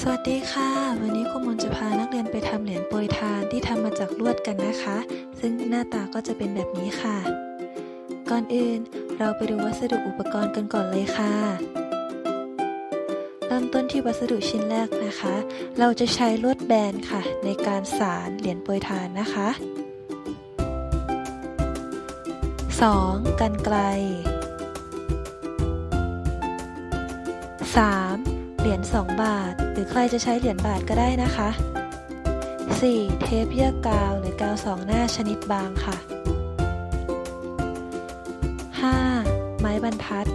สวัสดีค่ะ วันนี้ครูมนจะพานักเรียนไปทำเหรียญโปรยทานที่ทำมาจากลวดกันนะคะ ซึ่งหน้าตาก็จะเป็นแบบนี้ค่ะ ก่อนอื่นเราไปดูวัสดุอุปกรณ์กันก่อนเลยค่ะ เริ่มต้นที่วัสดุชิ้นแรกนะคะ เราจะใช้ลวดแบนค่ะ ในการสารเหรียญโปรยทานนะคะ 2. กันไกล 3. เหรียญ2บาท หรือใครจะใช้เหรียญบาทก็ได้นะคะ 4. เทปเยื่อกาวหรือกาวสองหน้าชนิดบางค่ะ 5. ไม้บรรทัด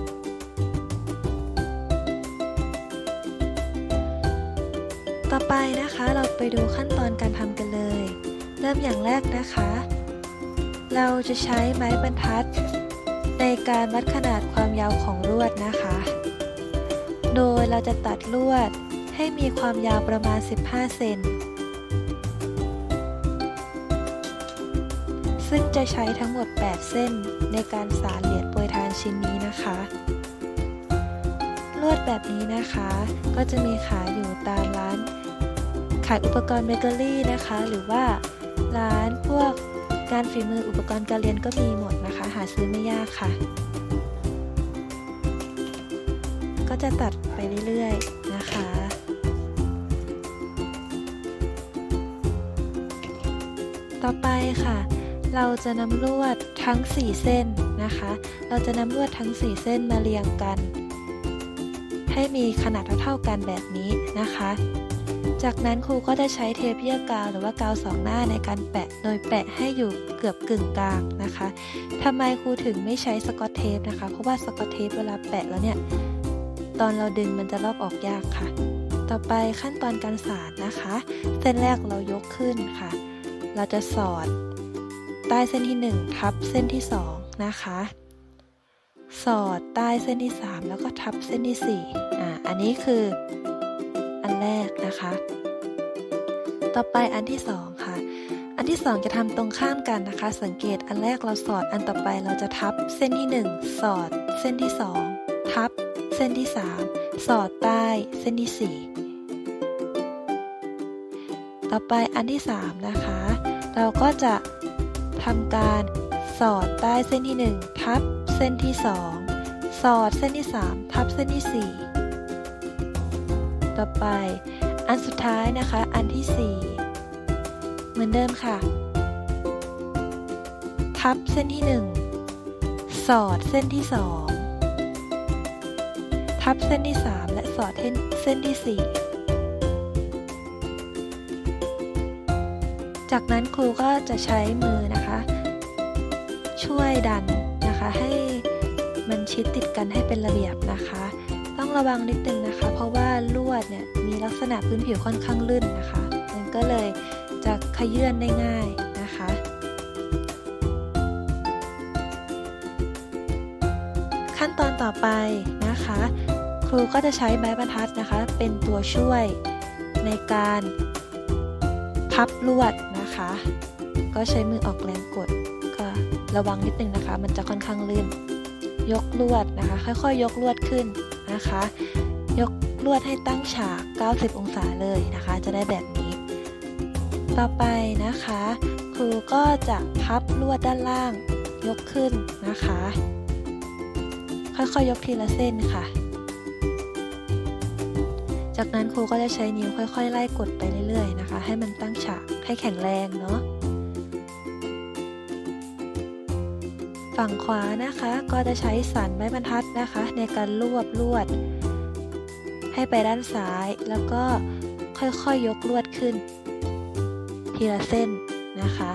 ต่อไปนะคะเราไปดูขั้นตอนการทำกันเลย เริ่มอย่างแรกนะคะ เราจะใช้ไม้บรรทัด ในการวัดขนาดความยาวของลวดนะคะ โดยเราจะตัดลวดให้มีความยาวประมาณ 15 เซน ซึ่งจะใช้ทั้งหมด 8 เส้นในการสารเหรียญปรยทานชิ้นนี้นะคะ ลวดแบบนี้นะคะ ก็จะมีขายอยู่ตามร้าน ขายอุปกรณ์เบเกอรี่นะคะ หรือว่าร้านพวกงานฝีมืออุปกรณ์การเรียนก็มีหมดนะคะ หาซื้อไม่ยากค่ะ ก็จะตัดไปเรื่อยๆนะคะต่อไปค่ะ เราจะนำลวดทั้ง 4 เส้นนะคะ เราจะนำลวดทั้ง 4 เส้นมาเรียงกัน ให้มีขนาดเท่าๆกันแบบนี้นะคะ จากนั้นครูก็จะใช้เทปเยื่อกาวหรือว่ากาวสองหน้าในการแปะ โดยแปะให้อยู่เกือบกึ่งกลางนะคะทำไมครูถึงไม่ใช้สกอตเทปนะคะ เพราะว่าสกอตเทปเวลาแปะแล้วเนี่ย ตอนเราดึงมันจะลอกออกยากค่ะ ต่อไปขั้นตอนการสานนะคะ เส้นแรกเรายกขึ้นค่ะ เราจะสอด ใต้เส้นที่ 1 ทับเส้นที่ 2 นะคะ สอดใต้เส้นที่ 3 แล้วก็ทับเส้นที่4อ่าอันนี้คืออันแรกนะคะ ต่อไปอันที่ 2 ค่ะอันที่ 2 จะทำตรงข้ามกันนะคะ สังเกตอันแรกเราสอดอันต่อไปเราจะทับเส้นที่ 1 สอดเส้นที่ 2 ทับ เส้นที่ 3 สอดใต้เส้นที่ 4 ต่อไปอันที่ 3 นะคะ เราก็จะทำการสอดใต้เส้นที่ 1 ทับเส้นที่ 2 สอดเส้นที่ 3 ทับเส้นที่ 4 ต่อไปอันสุดท้ายนะคะ อันที่ 4 เหมือนเดิมค่ะ ทับเส้นที่ 1 สอดเส้นที่ 2 ทับเส้นที่ 3 และสอดเส้นที่ 4 จากนั้นครูก็จะใช้มือนะคะ ช่วยดันนะคะให้มันชิดติดกันให้เป็นระเบียบนะคะ ต้องระวังนิดนึงนะคะ เพราะว่าลวดเนี่ยมีลักษณะพื้นผิวค่อนข้างลื่นนะคะ มันก็เลยจะขยื่นได้ง่ายนะคะขั้นตอนต่อไปนะคะ รูก็จะใช้ไม้บรรทัดนะคะ เป็นตัวช่วยในการพับลวดนะคะ ก็ใช้มือออกแรงกด ก็ระวังนิดนึงนะคะ มันจะค่อนข้างลื่น ยกลวดนะคะ ค่อยๆยยกลวดขึ้นนะคะ ยกลวดให้ตั้งฉาก 90 องศาเลยนะคะ จะได้แบบนี้ ต่อไปนะคะ ครูก็จะพับลวดด้านล่างยกขึ้นนะคะ ค่อยๆยกทีละเส้นค่ะ จากนั้นครูก็จะใช้นิ้วค่อย ๆ ไล่กดไปเรื่อยๆนะคะ ให้มันตั้งฉากให้แข็งแรงเนาะฝั่งขวานะคะก็จะใช้สันไม้บรรทัดนะคะ ในการรวบลวด ให้ไปด้านซ้ายแล้วก็ค่อยๆยยกลวดขึ้น ทีละเส้นนะคะ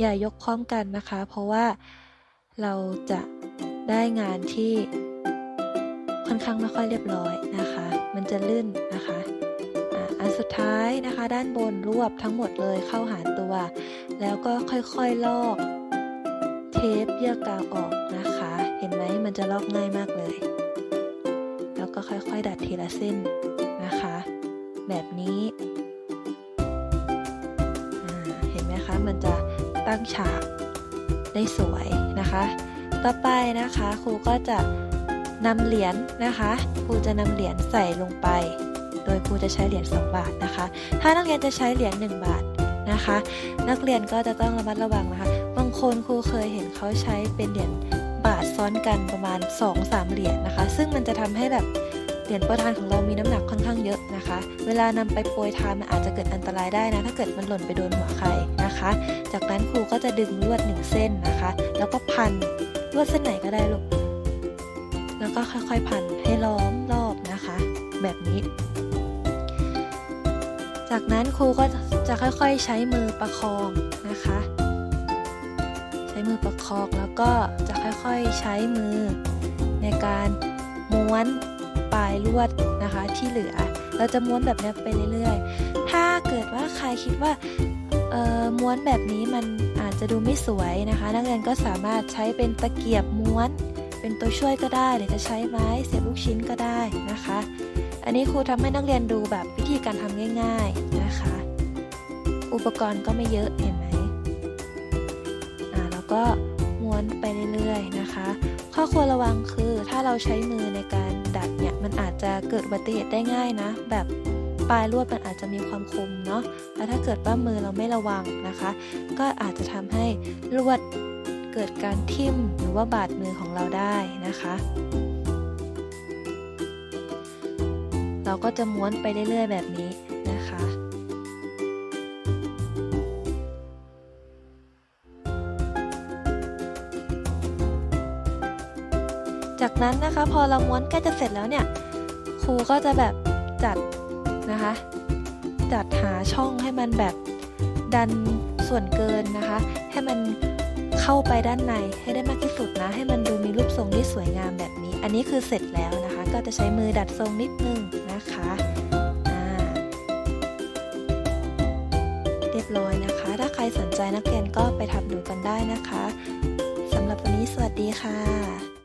อย่ายกพร้อมกันนะคะ เพราะว่าเราจะได้งานที่ค่ อนข้างไม่ค่อยเรียบร้อยนะคะ มันจะลื่นนะคะอันสุดท้ายนะคะ ด้านบนรวบทั้งหมดเลยเข้าหาตัว แล้วก็ค่อยๆลอกเทปเยื่อกาวออกนะคะ เห็นไหมมันจะลอกง่ายมากเลย แล้วก็ค่อยๆ ดัดทีละเส้นนะคะ แบบนี้เห็นไหมคะมันจะตั้งฉากได้สวยนะคะ ต่อไปนะคะครูก็จะ นำเหรียญนะคะครูจะนำเหรียญใส่ลงไป โดยครูจะใช้เหรียญ2บาทนะคะ ถ้านักเรียนจะใช้เหรียญ1บาทนะคะ นักเรียนก็จะต้องระมัดระวังนะคะ บางคนครูเคยเห็นเขาใช้เป็นเหรียญบาทซ้อนกันประมาณ 2-3 เหรียญนะคะ ซึ่งมันจะทำให้แบบเหรียญโปรยทานของเรามีน้ำหนักค่อนข้างเยอะนะคะ เวลานำไปโปรยทานมันอาจจะเกิดอันตรายได้นะ ถ้าเกิดมันหล่นไปโดนหัวใครนะคะ จากนั้นครูก็จะดึงลวดหนึ่งเส้นนะคะ แล้วก็พันลวดเส้นไหนก็ได้ลูก แล้วก็ค่อยๆพันให้ล้อมรอบนะคะ แบบนี้ จากนั้นครูก็จะค่อยๆใช้มือประคองนะคะ ใช้มือประคองแล้วก็จะค่อยๆใช้มือในการม้วนปลายลวดนะคะที่เหลือ เราจะม้วนแบบนี้ไปเรื่อยๆ ถ้าเกิดว่าใครคิดว่าม้วนแบบนี้มันอาจจะดูไม่สวยนะคะ นักเรียนก็สามารถใช้เป็นตะเกียบม้วน เป็นตัวช่วยก็ได้ หรือจะใช้ไม้เสียบลูกชิ้นก็ได้นะคะ อันนี้ครูทำให้นักเรียนดูแบบวิธีการทำง่าย ๆนะคะ อุปกรณ์ก็ไม่เยอะเห็นไหมอ่าแล้วก็ม้วนไปเรื่อยๆนะคะ ข้อควรระวังคือถ้าเราใช้มือในการดัดเนี่ยมันอาจจะเกิดอุบัติเหตุได้ง่ายนะ แบบปลายลวดมันอาจจะมีความคมเนาะแล้วถ้าเกิดว่ามือเราไม่ระวังนะคะ ก็อาจจะทำให้ลวด เกิดการทิ่มหรือว่าบาดมือของเราได้นะคะ เราก็จะม้วนไปเรื่อยๆแบบนี้นะคะจากนั้นนะคะพอเราม้วนใกล้จะเสร็จแล้วเนี่ยครูก็จะแบบจัดนะคะ จัดหาช่องให้มันแบบดันส่วนเกินนะคะ ให้มัน เข้าไปด้านในให้ได้มากที่สุดนะ ให้มันดูมีรูปทรงที่สวยงามแบบนี้ อันนี้คือเสร็จแล้วนะคะ ก็จะใช้มือดัดทรงนิดนึงนะคะอ่าเรียบร้อยนะคะ ถ้าใครสนใจนักเรียนก็ไปทำดูกันได้นะคะสำหรับวันนี้สวัสดีค่ะ